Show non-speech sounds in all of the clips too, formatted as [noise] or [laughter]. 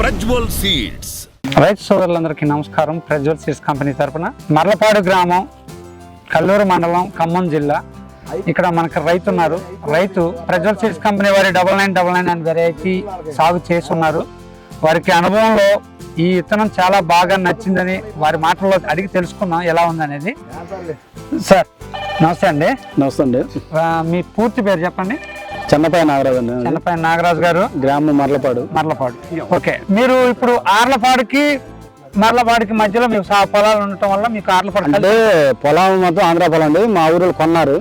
Prajwal seeds. రైతు సోదరులందరికీ నమస్కారం. ప్రజ్వల్ సీడ్స్ కంపెనీ తరపున మర్లపాడు గ్రామం కల్లూరు మండలం ఖమ్మం జిల్లా. ఇక్కడ మనకు రైతు ఉన్నారు. రైతు ప్రజ్వల్ సీడ్స్ కంపెనీ వారి డబల్ నైన్ డబల్ నైన్ అనే వెరైటీ సాగు చేస్తున్నారు. వారికి అనుభవంలో ఈ విత్తనం చాలా బాగా నచ్చిందని వారి మాటల్లో అడిగి తెలుసుకుందాం ఎలా ఉందనేది. సార్ నమస్తే అండి. నమస్తే అండి. మీ పూర్తి పేరు చెప్పండి. చెన్నపై నాగరాజు అండి చిన్నపై నాగరాజు గారు? గ్రామం మర్లపాడు. మర్లపాడు. ఓకే. మీరు ఇప్పుడు ఆర్లపాడుకి మర్లపాడుకి మధ్యలో మీకు పొలాలు ఉండటం వల్ల మీకు ఆర్లపాడు అంటే పొలం మొత్తం ఆంధ్ర పొలం అండి. మా ఊరు కొన్నారు.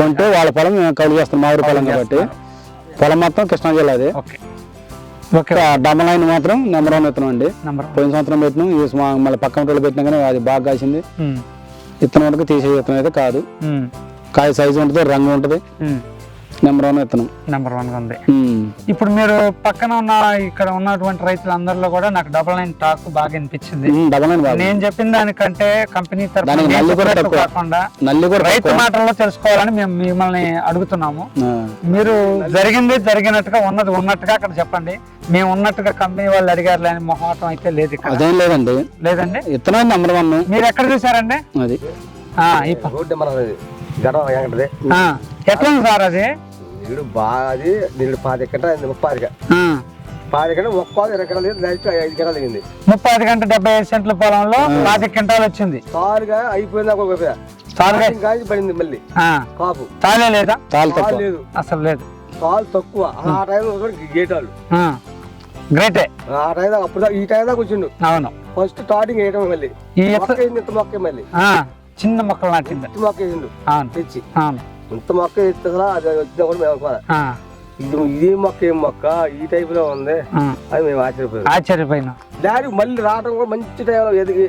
కొంటే వాళ్ళ పొలం మేము కౌలు చేస్తాం మా ఊరు పొలం కాబట్టి. పొలం మొత్తం కృష్ణా జిల్లాది ఓకే. ఓకే. డబల్ లైన్ మాత్రం నెంబర్ వన్ విత్తనం అండి. పోయిన సంవత్సరం పెట్టినాం ఈ మళ్ళీ పక్కన రోజులు పెట్టినా కానీ అది బాగా కాసింది. విత్తనం వరకు తీసే విత్తనం అయితే కాదు. కాయ సైజు ఉంటుంది రంగు ఉంటుంది. నెంబర్ వన్ విత్తనం నెంబర్ వన్గా ఉంది. ఉమ్. ఇప్పుడు మీరు పక్కన ఉన్న ఇక్కడ ఉన్నటువంటి రైతులందరిలో కూడా నాకు డబల్ నైన్ టాక్ బాగా అనిపించింది. డబల్ బాగా. నేను చెప్పిన దానికంటే కంపెనీ తరఫున. కాకుండా రైతు. మాటల్లో తెలుసుకోవాలని మేము మిమ్మల్ని అడుగుతున్నాము. ఆ. మీరు జరిగింది జరిగినట్టుగా ఉన్నది ఉన్నట్టుగా అక్కడ చెప్పండి. మేము ఉన్నట్టుగా కంపెనీ వాళ్ళు అడిగారు లేని మొహమాటం అయితే లేదు ఇక్కడ. అదేం లేదండి. లేదండి? విత్తనం నెంబర్ వన్ మీరు ఎక్కడ చూసారండి అది. ఎట్లా ఉంది సార్ అది? వీడు అది నీళ్ళు పాతి ఎక్కడ ముప్పై ఆ, పాతి ఇరవై నెక్స్ట్ ఐదు ఎకరాలు దిగింది ముప్పై ఐదు గంట డెబ్బై ఐదు సెంట్ల పొలంలో పాతి క్వింటాలు వచ్చింది. తాలుగా అయిపోయింది ఒక సారుగా పడింది మళ్ళీ. కాపు. తాలే లేదా? తాలు లేదు. అసలు లేదు. తాలు తక్కువ. ఆ టైంలో గేటాలు. ఆ, గ్రేటే. ఆ టైం దాకా అప్పుడు ఈ టైం దాకా వచ్చిండు అవును. ఫస్ట్ స్టార్టింగ్ వేయటం మళ్ళీ. ఈ మొక్క మళ్ళీ. ఆ, చిన్న మొక్కలు నాటింది. మొక్క వేసిండు తెచ్చి. అవును. ఇంత మొక్క ఎత్తుగా అది వచ్చినా కూడా మేము అనుకోవాలి ఇది ఇది మొక్క ఏం మొక్క? ఈ టైప్లో ఉంది అది మేము ఆశ్చర్యపోయాం. ఆశ్చర్యపోయినా. డాడీ మళ్ళీ రావడం కూడా మంచి టైంలో ఎదిగి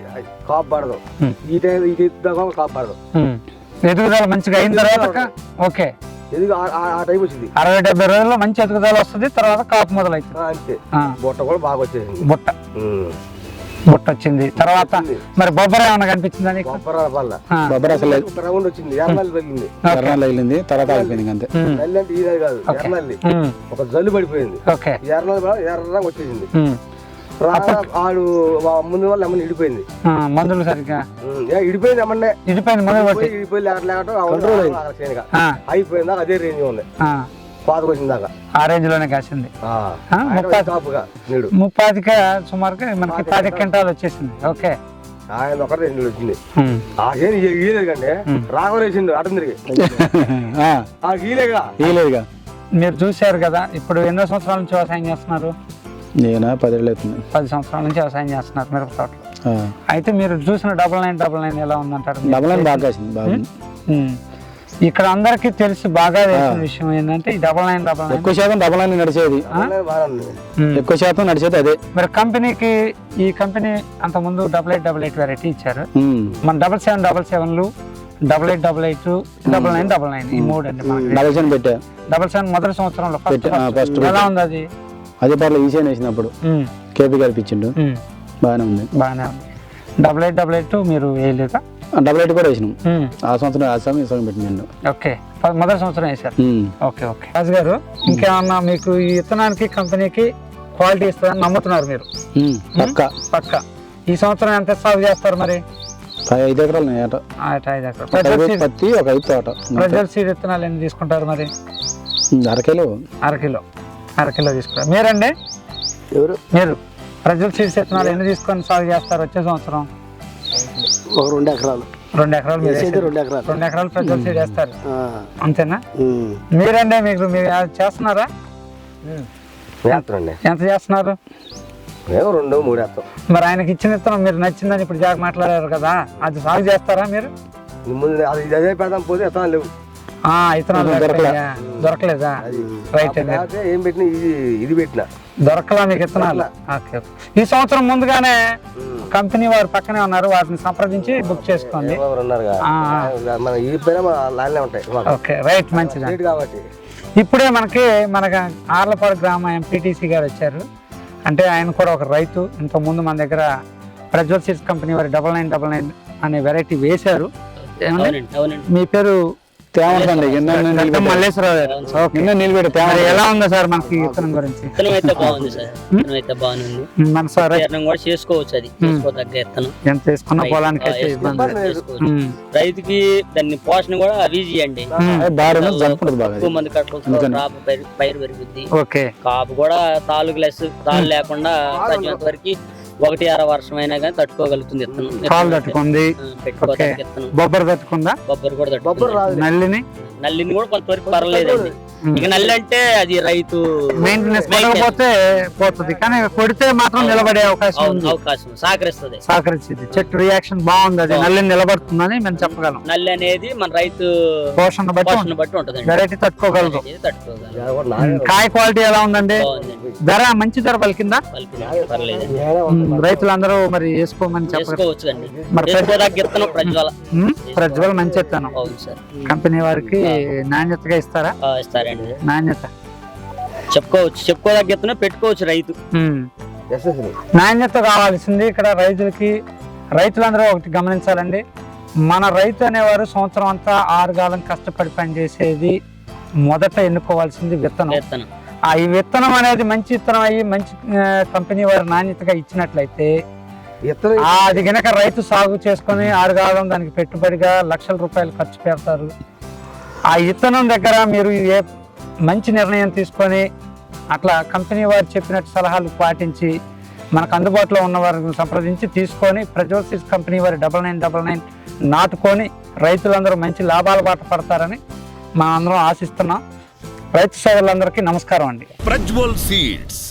కాపు పడదు Hmm. ఈ టైం ఈ టైం కూడా కాపు పడదు ఉమ్. ఎదుగుదల మంచిగా అయిన తర్వాత ఓకే. ఎదిగి ఆ- టైం వచ్చింది. అరవై డెబ్బై రోజుల్లో మంచి ఎదుగుదల వస్తుంది తర్వాత కాపు మొదలవుతుంది. ఆ, అంతే. బుట్ట కూడా బాగా వచ్చేసింది. బుట్ట. బుట్ట వచ్చింది తర్వాత మరి బొబ్బర ఏమైనా కనిపించిందా నీకు? బొబ్బరాల వల్ల. ఆ, బొబ్బర అసలు రౌండ్ వచ్చింది. తగిలింది. తగిలింది. తర్వాత ఆగిపోయింది అంతే నల్లి అంటే కాదు. ఒక జల్లు పడిపోయింది. ఓకే. ఎర్రగా వచ్చేసింది. ఆడు ముందు వల్ల ఎమ్మని ఇడిపోయింది. ఆ, మందులు సరిగ్గా. ఇడిపోయింది ఎమ్మన్నే ఇడిపోయింది మందులు ఇడిపోయి ఇడిపోయి లేక లేకటం కంట్రోల్ ఆ, అయిపోయింది? అదే రేంజ్ ఉంది. పాతకు వచ్చింది దాకా. ఆ రేంజ్లోనే కాసింది ముప్పాదిక సుమారుగా మనకి పది క్వింటాలు వచ్చేసింది. ఓకే. ఆయన ఒకటి రెండు వచ్చింది. ఆ గేమ్ గీలేదు కండి రాఘవరేసిండు అటం తిరిగి. [laughs] ఆ, ఆ గీలేగా ఇయ్యలేదుగా మీరు చూశారు కదా ఇప్పుడు ఎన్నో సంవత్సరాల నుంచి వ్యవసాయం చేస్తున్నారు? నేనా? పదేళ్ళు అవుతుంది. పది సంవత్సరాల నుంచి వ్యవసాయం చేస్తున్నారు మిరప తోటలో. అయితే మీరు చూసిన డబల్ నైన్ డబల్ నైన్ ఎలా ఉందంటారు? డబల్ లైన్ బాగా కాసింది బాగా ఉమ్. ఇక్కడ అందరికీ తెలిసి బాగా తెలిసిన విషయం ఏంటంటే ఈ డబల్ నైన్ డబల్ నైన్ ఎక్కువ శాతం డబల్ లైన్ నడిచేది. ఎక్కువ శాతం నడిచేది అదే. మరి కంపెనీకి ఈ కంపెనీ అంత ముందు double eight double eight variety ఇచ్చారు. మన double seven double సెవెన్లు double eight double eight double nine double nine ఈ మూడు అండి మనకి డబల్ సెవెన్ పెట్టా. డబల్ సెవెన్ మొదటి సంవత్సరంలో ఫస్ట్ ఎలా ఉంది అది అదే పర్లేదు ఈసీఎన్ వేసినప్పుడు. కేపీ కల్పించిండు ఉమ్, బాగానే ఉంది. బాగానే ఉంది. డబల్ ఎయిట్ డబల్ ఎయిట్ మీరు వేయలేదా? డబల్ ఎయిట్ కూడా వేసినాం. ఆ సంవత్సరం ఆ సంవత్సరం ఈ సంవత్సరం పెట్టిండు ఓకే. మొదటి సంవత్సరం ఉమ్. Okay okay. రాజు గారు ఇంకేమన్నా మీకు ఈ విత్తనానికి కంపెనీకి క్వాలిటీ ఇస్తుందని నమ్ముతున్నారు మీరు. పక్క. పక్క. ఈ సంవత్సరం ఎంత సాగు చేస్తారు మరి? ఐదు ఎకరాలు ఐదు ఎకరాలు. పత్తి ఒక ఐదు తోట. ప్రజల్ సీడ్ విత్తనాలు ఎన్ని తీసుకుంటారు మరి? అరకిలో అరకిలో అరకిలో తీసుకుంటారు. మీరండి? ఎవరు? మీరు. ప్రజల్ సీడ్స్ విత్తనాలు ఎన్ని తీసుకొని సాగు చేస్తారు వచ్చే సంవత్సరం? ఒక రెండు ఎకరాలు. రెండు ఎకరాలు. రెండు ఎకరాలు. రెండు ఎకరాలు ప్రజల్ సీడ్ వేస్తారు అంతేనా. మీరండి మీకు మీరు చేస్తున్నారా? ఎంత చేస్తున్నారు? మేము రెండు మూడు వేస్తాం. మరి ఆయనకి ఇచ్చిన విత్తనం మీరు నచ్చిందని ఇప్పుడు జాగ్రత్త మాట్లాడారు కదా. అది సాగు చేస్తారా మీరు? ముందు అది అదే పెడదాం పోతే ఎత్తాను లేవు. ఆ ఇత్తనాలు దొరకలేదా? దొరకలేదా? రైట్ అండి. ఏం పెట్టినా ఇది ఇది పెట్టిన. దొరకలా మీకు ఇత్తనాలు? ఓకే. ఈ సంవత్సరం ముందుగానే కంపెనీ వారు పక్కనే ఉన్నారు వాటిని సంప్రదించి బుక్ చేసుకోండి. ఓకే రైట్ మంచిది. కాబట్టి. ఇప్పుడే మనకి మన ఆర్లపాడు గ్రామ ఎంపీటీసీ గారు వచ్చారు. అంటే ఆయన కూడా ఒక రైతు ఇంతకుముందు మన దగ్గర ప్రజ్వల్ సీడ్స్ కంపెనీ వారి డబల్ నైన్ డబల్ నైన్ అనే వెరైటీ వేశారు. ఏమండి? మీ పేరు మల్లేశ్వరరావు గారు. నిలబెట్టి తేమ ఎలా ఉందో సార్ మనకి విత్తనం గురించి? విత్తనం అయితే బాగుంది సార్. విత్తనం అయితే బాగుంది. మన సార్ విత్తనం కూడా చేసుకోవచ్చు అది. చేసుకోదగ్గ విత్తనం. ఎంత వేసుకున్న పొలానికి అయితే ఇబ్బంది లేదు. చేసుకోవచ్చు. ఉమ్. రైతుకి దాన్ని పోషణ కూడా ఈజీ అండి. జంపుతుంది బాగా. ఎక్కువ మంది కాపు పైరు పైరు పెరుగుద్ది. ఓకే. కాపు కూడా తాలు లెస్ తాలు లేకుండా వరకు ఒకటి అర వర్షం అయినా కానీ తట్టుకోగలుగుతుంది విత్తనం కాలు తట్టుకుంది. బొబ్బర తట్టుకుందా? బొబ్బరు కూడా బొబ్బరు తట్టుకుంది రాదు. నల్లిని? నల్లిని కూడా కొంతవరకు పర్లేదండి ఉమ్. ఇక నల్లి అంటే అది రైతు మెయింటెనెన్స్ పడకపోతే పోతుంది. కానీ కొడితే మాత్రం నిలబడే అవకాశం ఉంది. అవకాశం సహకరిస్తుంది. సహకరించింది. చెట్టు రియాక్షన్ బాగుంది. అది నల్లిని నిలబడుతుందని మేము చెప్పగలం. నల్లి అనేది మన రైతు పోషణ బట్టి పోషణ బట్టి ఉంటుందండి. వెరైటీ ఉమ్, కాయ క్వాలిటీ ఎలా ఉందండి? ధర మంచి ధర పలికిందా. రైతులందరూ మరి వేసుకోమని అండి మరి ప్రజ్వల. మంచి ఎత్తాను కంపెనీ వారికి నాణ్యతగా ఇస్తారా? ఆ, ఇస్తారండి. నాణ్యత. చెప్పుకోవచ్చు చెప్పుకోదగ్గ విత్తనం పెట్టుకోవచ్చు రైతు. నాణ్యత కావాల్సింది ఇక్కడ రైతులకి రైతులందరూ ఒకటి గమనించాలండి. మన రైతు అనేవారు సంవత్సరం అంతా ఆరుగాలం కష్టపడి పనిచేసేది మొదట ఎన్నుకోవాల్సింది విత్తనం. విత్తనం. ఆ ఈ విత్తనం అనేది మంచి విత్తనం అయ్యి మంచి కంపెనీ వారు నాణ్యతగా ఇచ్చినట్లయితే అది గనక రైతు సాగు చేసుకొని ఆరుగాలం దానికి పెట్టుబడిగా లక్షల రూపాయలు ఖర్చు పెడతారు. ఆ విత్తనం దగ్గర మీరు ఏ మంచి నిర్ణయం తీసుకొని అట్లా కంపెనీ వారు చెప్పినట్టు సలహాలు పాటించి మనకు అందుబాటులో ఉన్న వారిని సంప్రదించి తీసుకొని ప్రజోసిస్ కంపెనీ వారి డబల్ నైన్ డబల్ నైన్ నాటుకొని రైతులందరూ మంచి లాభాల బాట పడతారని మనం అందరం ఆశిస్తున్నాం. రైతు సోదరులందరికీ నమస్కారం అండి. ప్రజ్వల్ సీడ్స్.